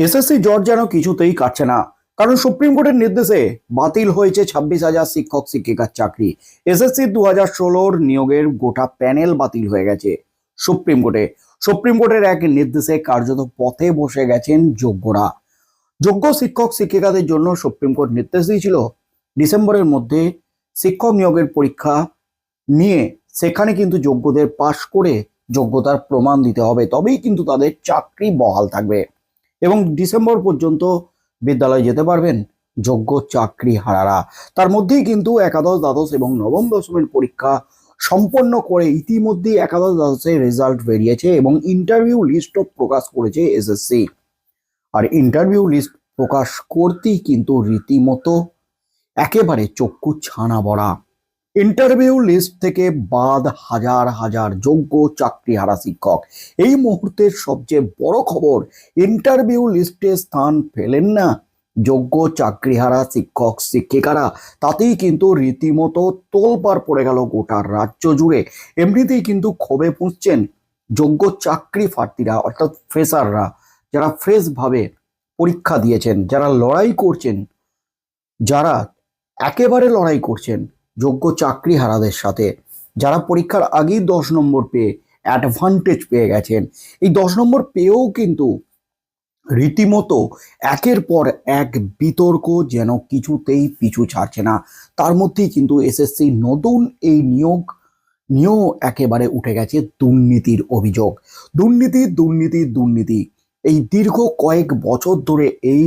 SSC জট যেন কিছুতেই কাটছে না। কারণ সুপ্রিম কোর্টের নির্দেশে বাতিল হয়েছে ছাব্বিশ হাজার শিক্ষক, শিক্ষিকার চাকরি। এসএসসি দু হাজার ষোলোর নিয়োগের গোটা প্যানেল বাতিল হয়ে গেছে সুপ্রিম কোর্টে। সুপ্রিম কোর্টের এক নির্দেশে কার্যত পথে বসে গেছেন যোগ্যরা। যোগ্য শিক্ষক, শিক্ষিকাদের জন্য সুপ্রিম কোর্ট নির্দেশ দিয়েছিল ডিসেম্বরের মধ্যে শিক্ষক নিয়োগের পরীক্ষা নিয়ে সেখানে কিন্তু যোগ্যদের পাশ করে যোগ্যতার প্রমাণ দিতে হবে। তবেই কিন্তু তাদের চাকরি বহাল থাকবে। এবং ডিসেম্বর পর্যন্ত বিদ্যালয়ে যেতে পারবেন যোগ্য চাকরি হারারা। তার মধ্যেই কিন্তু একাদশ, দ্বাদশ এবং নবম দশমের পরীক্ষা সম্পন্ন করে ইতিমধ্যেই একাদশ দ্বাদশের রেজাল্ট বেরিয়েছে এবং ইন্টারভিউ লিস্টও প্রকাশ করেছে এসএসসি আর ইন্টারভিউ লিস্ট প্রকাশ করতেই কিন্তু রীতিমতো একেবারে চক্ষু ছানা বড়া ইন্টারভিউ লিস্ট থেকে বাদ হাজার হাজার যোগ্য চাকরিহারা শিক্ষক। এই মুহূর্তের সবচেয়ে বড় খবর ইন্টারভিউ লিস্টে স্থান পেলেন না। যোগ্য চাকরিহারা শিক্ষক, শিক্ষিকারা, তাতেই কিন্তু রীতিমতো তোলপার পড়ে গেল গোটা রাজ্য জুড়ে। এমনিতেই কিন্তু ক্ষোভে পুঁজছেন যোগ্য চাকরি প্রার্থীরা, অর্থাৎ ফ্রেশাররা যারা ফ্রেশভাবে পরীক্ষা দিয়েছেন, যারা লড়াই করছেন, যারা একেবারে লড়াই করছেন। যোগ্য চাকরি হারাদের সাথে, যারা পরীক্ষার আগেই দশ নম্বর পেয়ে অ্যাডভান্টেজ পেয়ে গেছেন। এই দশ নম্বর পেয়েও কিন্তু রীতিমতো একের পর এক বিতর্ক যেন কিছুতেই পিছু ছাড়ছে না। তার মধ্যেই কিন্তু এসএসসি নতুন এই নিয়োগ নিয়েও একেবারে উঠে গেছে দুর্নীতির অভিযোগ। দুর্নীতি দুর্নীতি দুর্নীতি। এই দীর্ঘ কয়েক বছর ধরে এই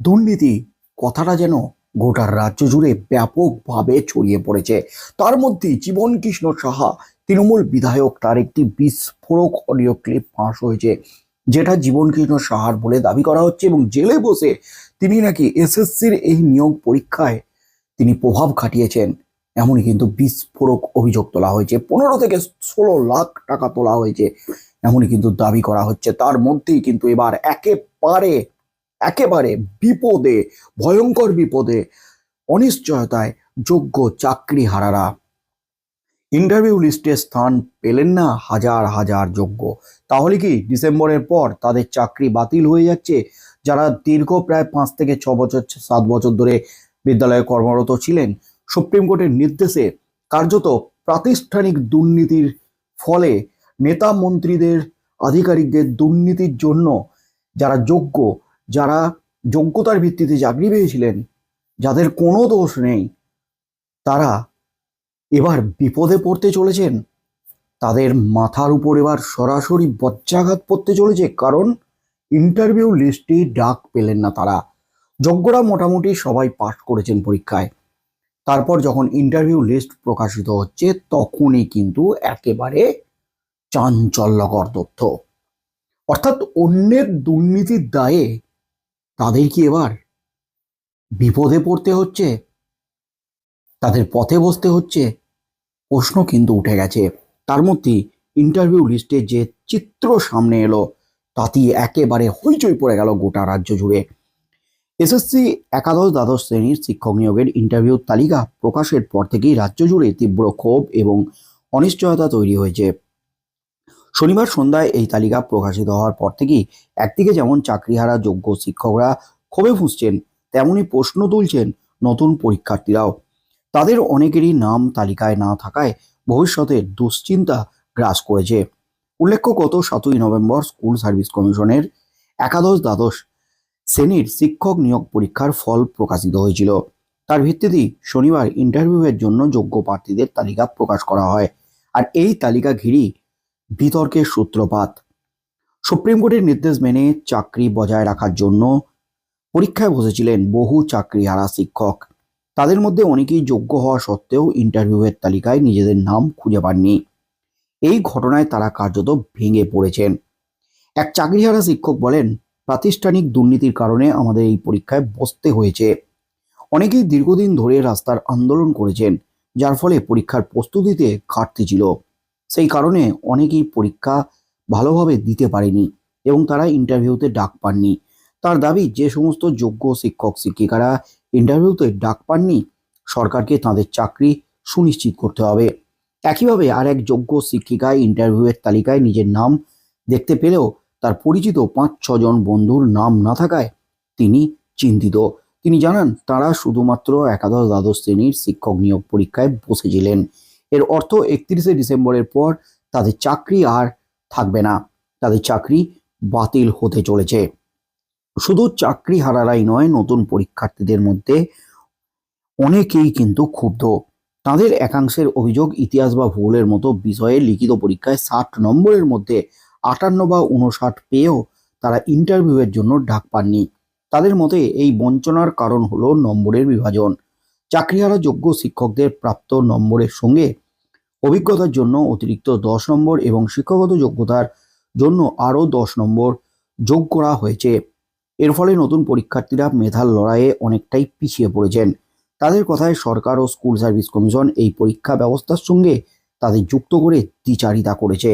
দুর্নীতি কথাটা যেন গোটা রাজ্য জুড়ে ব্যাপকভাবে ছড়িয়ে পড়েছে। তার মধ্যে জীবন কৃষ্ণ সাহা, তৃণমূল বিধায়ক, তার একটি বিস্ফোরক অডিও ক্লিপ ফাঁস হয়েছে, যেটা জীবন কৃষ্ণ সাহার বলে দাবি করা হচ্ছে এবং জেলে বসে তিনি নাকি এসএসসির এই নিয়োগ পরীক্ষায় তিনি প্রভাব খাটিয়েছেন। এমনই কিন্তু বিস্ফোরক অভিযোগ তোলা হয়েছে। পনেরো থেকে ষোলো লাখ টাকা তোলা হয়েছে, এমনই কিন্তু দাবি করা হচ্ছে। তার মধ্যেই কিন্তু এবার একেবারে একেবারে বিপদে, ভয়ঙ্কর বিপদে, অনিশ্চয়তায় যোগ্য চাকরি হারারা। ইন্টারভিউ লিস্টে স্থান পেলেন না হাজার হাজার যোগ্য। তাহলে কি ডিসেম্বরের পর তাদের চাকরি বাতিল হয়ে যাচ্ছে? যারা দীর্ঘ প্রায় পাঁচ থেকে ছ বছর, সাত বছর ধরে বিদ্যালয়ে কর্মরত ছিলেন, সুপ্রিম কোর্টের নির্দেশে কার্যত প্রাতিষ্ঠানিক দুর্নীতির ফলে নেতা মন্ত্রীদের, আধিকারিকদের দুর্নীতির জন্য যারা যোগ্য যারা যোগ্যতার ভিত্তিতে চাকরি পেয়েছিলেন, যাদের কোনো দোষ নেই, তারা এবার বিপদে পড়তে চলেছেন। তাদের মাথার উপর এবার সরাসরি বজ্রাঘাত পড়তে চলেছে, কারণ ইন্টারভিউ লিস্টে ডাক পেলেন না তারা। যোগ্যরা মোটামুটি সবাই পাশ করেছেন পরীক্ষায়। তারপর যখন ইন্টারভিউ লিস্ট প্রকাশিত হচ্ছে, তখনই কিন্তু একেবারে চাঞ্চল্যকর তথ্য। অর্থাৎ অন্যের দুর্নীতির দায়ে তাদের কি এবার বিপদে পড়তে হচ্ছে? তাদের পথে বসতে হচ্ছে? প্রশ্ন কিন্তু উঠে গেছে। তার মধ্যে ইন্টারভিউ লিস্টে যে চিত্র সামনে এলো, তাতেই একেবারে হইচই পড়ে গেল গোটা রাজ্য জুড়ে। এসএসসি একাদশ দ্বাদশ শ্রেণির শিক্ষক নিয়োগের ইন্টারভিউ তালিকা প্রকাশের পর থেকেই রাজ্য জুড়ে তীব্র ক্ষোভ এবং অনিশ্চয়তা তৈরি হয়েছে। শনিবার সন্ধ্যায় এই তালিকা প্রকাশিত হওয়ার পর থেকেই একদিকে যেমন চাকরিহারা যোগ্য শিক্ষকরা ক্ষোভে ফুঁসছেন তেমনই প্রশ্ন তুলছেন নতুন পরীক্ষার্থীরাও। তাদের অনেকেরই নাম তালিকায় না থাকায় ভবিষ্যতের দুশ্চিন্তা গ্রাস করেছে। উল্লেখ্য, গত সাতই নভেম্বর স্কুল সার্ভিস কমিশনের একাদশ দ্বাদশ শ্রেণির শিক্ষক নিয়োগ পরীক্ষার ফল প্রকাশিত হয়েছিল। তার ভিত্তিতেই শনিবার ইন্টারভিউয়ের জন্য যোগ্য প্রার্থীদের তালিকা প্রকাশ করা হয়। আর এই তালিকা ঘিরেই বিতর্কের সূত্রপাত। সুপ্রিম কোর্টের নির্দেশ মেনে চাকরি বজায় রাখার জন্য পরীক্ষায় বসেছিলেন বহু চাকরিহারা শিক্ষক। তাদের মধ্যে অনেকেই যোগ্য হওয়া সত্ত্বেও ইন্টারভিউয়ের তালিকায় নিজেদের নাম খুঁজে পাননি। এই ঘটনায় তারা কার্যত ভেঙে পড়েছেন। এক চাকরিহারা শিক্ষক বলেন, প্রাতিষ্ঠানিক দুর্নীতির কারণে আমাদের এই পরীক্ষায় বসতে হয়েছে। অনেকেই দীর্ঘদিন ধরে রাস্তার আন্দোলন করেছেন, যার ফলে পরীক্ষার প্রস্তুতিতে ঘাটতি ছিল। সেই কারণে অনেকেই পরীক্ষা ভালোভাবে দিতে পারেনি এবং তারা ইন্টারভিউতে ডাক পাননি। তার দাবি, যে সমস্ত যোগ্য শিক্ষক, শিক্ষিকারা ইন্টারভিউতে ডাক পাননি, সরকারকে তাদের চাকরি সুনিশ্চিত করতে হবে। একইভাবে আর এক যোগ্য শিক্ষিকা ইন্টারভিউয়ের তালিকায় নিজের নাম দেখতে পেলেও তার পরিচিত পাঁচ ছজন বন্ধুর নাম না থাকায় তিনি চিন্তিত। তিনি জানান, তারা শুধুমাত্র একাদশ দ্বাদশ শ্রেণির শিক্ষক নিয়োগ পরীক্ষায় বসেছিলেন। এর অর্থ একত্রিশে ডিসেম্বরের পর তাদের চাকরি আর থাকবে না। তাদের চাকরি বাতিল হতে চলেছে। শুধু চাকরি হারারাই নয়, নতুন পরীক্ষার্থীদের মধ্যে অনেকেই কিন্তু ক্ষুব্ধ। তাদের একাংশের অভিযোগ ইতিহাস বা ভূগোলের মতো বিষয়ে লিখিত পরীক্ষায় ষাট নম্বরের মধ্যে আটান্ন বা উনষাট পেয়েও তারা ইন্টারভিউয়ের জন্য ডাক পাননি। তাদের মতে এই বঞ্চনার কারণ হলো নম্বরের বিভাজন। চাকরিহারা যোগ্য শিক্ষকদের প্রাপ্ত নম্বরের সঙ্গে অভিজ্ঞতার জন্য অতিরিক্ত দশ নম্বর এবং শিক্ষাগত যোগ্যতার জন্য আরও দশ নম্বর যোগ করা হয়েছে। এর ফলে নতুন পরীক্ষার্থীরা মেধার লড়াইয়ে অনেকটাই পিছিয়ে পড়েছেন। তাদের কথায় সরকার ও স্কুল সার্ভিস কমিশন এই পরীক্ষা ব্যবস্থার সঙ্গে তাদের যুক্ত করে দ্বিচারিতা করেছে।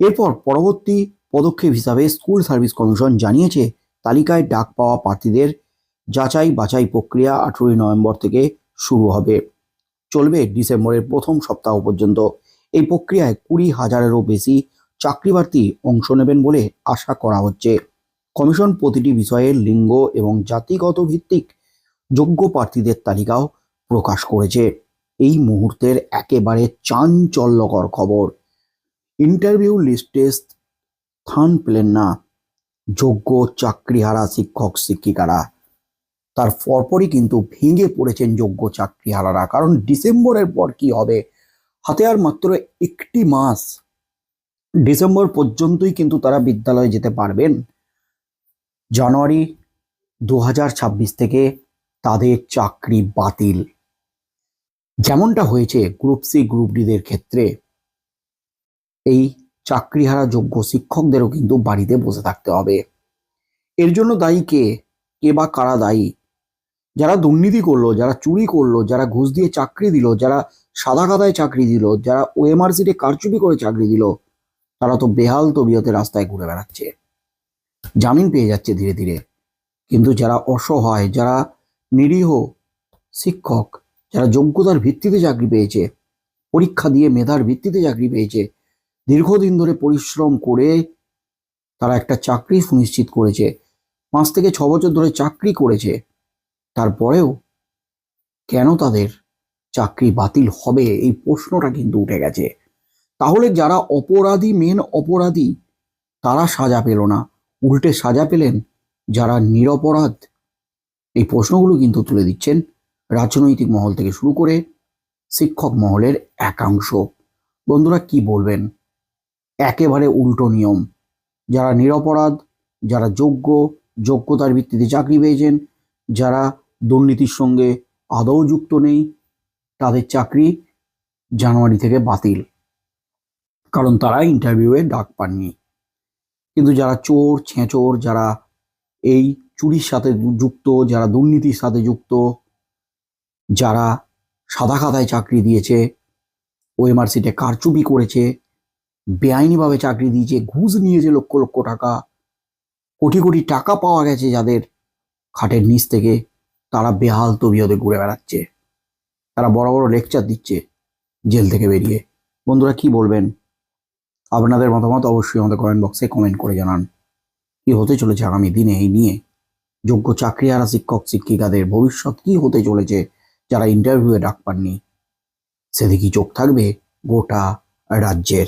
এরপর পরবর্তী পদক্ষেপ হিসাবে স্কুল সার্ভিস কমিশন জানিয়েছে, তালিকায় ডাক পাওয়া প্রার্থীদের যাচাই বাছাই প্রক্রিয়া আঠেরোই নভেম্বর থেকে শুরু হবে। চলবে ডিসেম্বরের প্রথম সপ্তাহ পর্যন্ত। এই প্রক্রিয়ায় কুড়ি হাজারেরও বেশি চাকরি প্রার্থী অংশ নেবেন বলে আশা করা হচ্ছে। কমিশন প্রতিটি বিষয়ে লিঙ্গ এবং জাতিগত ভিত্তিক যোগ্য প্রার্থীদের তালিকাও প্রকাশ করেছে। এই মুহূর্তের একেবারে চাঞ্চল্যকর খবর। ইন্টারভিউ লিস্টে স্থান পেলেন না। যোগ্য চাকরিহারা শিক্ষক শিক্ষিকারা। তার পরপরই কিন্তু ভেঙে পড়েছেন যোগ্য চাকরিহারারা। কারণ ডিসেম্বরের পর কি হবে? হাতে আর মাত্র একটি মাস। ডিসেম্বর পর্যন্তই কিন্তু তারা বিদ্যালয়ে যেতে পারবেন। জানুয়ারি দু হাজার ছাব্বিশ থেকে তাদের চাকরি বাতিল। যেমনটা হয়েছে গ্রুপ সি, গ্রুপ ডিদের ক্ষেত্রে, এই চাকরিহারা যোগ্য শিক্ষকদেরও কিন্তু বাড়িতে বসে থাকতে হবে। এর জন্য দায়ী কে? কে বা কারা দায়ী? যারা দুর্নীতি করল, যারা চুরি করল, যারা ঘুষ দিয়ে চাকরি দিল, যারা সাদা কাদায় চাকরি দিল, যারা ওএমআর সিটে কারচুপি করে চাকরি দিল, তারা তো বেহাল তবিয়তে রাস্তায় ঘুরে বেড়াচ্ছে। জামিন পেয়ে যাচ্ছে ধীরে ধীরে। কিন্তু যারা অসহায়, যারা নিরীহ শিক্ষক, যারা যোগ্যতার ভিত্তিতে চাকরি পেয়েছে, পরীক্ষা দিয়ে মেধার ভিত্তিতে চাকরি পেয়েছে, দীর্ঘদিন ধরে পরিশ্রম করে তারা একটা চাকরি সুনিশ্চিত করেছে, পাঁচ থেকে ছ বছর ধরে চাকরি করেছে তারপরেও কেন তাদের চাকরি বাতিল হবে? এই প্রশ্নটা কিন্তু উঠে গেছে। তাহলে যারা অপরাধী মেন অপরাধী, তারা সাজা পেল না। উল্টে সাজা পেলেন যারা নিরপরাধ। এই প্রশ্নগুলো কিন্তু তুলে দিচ্ছেন রাজনৈতিক মহল থেকে শুরু করে শিক্ষক মহলের একাংশ। বন্ধুরা, কি বলবেন? একেবারে উল্টো নিয়ম। যারা নিরপরাধ, যারা যোগ্য, যোগ্যতার ভিত্তিতে চাকরি পেয়েছেন, যারা দুর্নীতির সঙ্গে আদৌ যুক্ত নেই। তাদের চাকরি জানুয়ারি থেকে বাতিল। কারণ তারা ইন্টারভিউয়ে ডাক পাননি। কিন্তু যারা চোর, ছেঁচোর, যারা এই চুরির সাথে যুক্ত, যারা দুর্নীতির সাথে যুক্ত, যারা সাদা খাতায় চাকরি দিয়েছে ওএমআর সিটে কারচুপি করেছে, বেআইনিভাবে চাকরি দিয়েছে, ঘুষ নিয়েছে লক্ষ লক্ষ টাকা, কোটি কোটি টাকা পাওয়া গেছে যাদের খাটের নিচ থেকে। তারা বেহাল তবিয়তে ঘুরে বেড়াচ্ছে। তারা বড় বড় লেকচার দিচ্ছে জেল থেকে বেরিয়ে। বন্ধুরা কি বলবেন? আপনাদের মতামত অবশ্যই আমাদের কমেন্ট বক্সে কমেন্ট করে জানান। কি হতে চলেছে আগামী দিনে এই নিয়ে? যোগ্য চাকরিহারা শিক্ষক শিক্ষিকাদের ভবিষ্যৎ কি হতে চলেছে যারা ইন্টারভিউয়ে ডাক পাননি? সেদিকেই চোখ থাকবে গোটা রাজ্যের?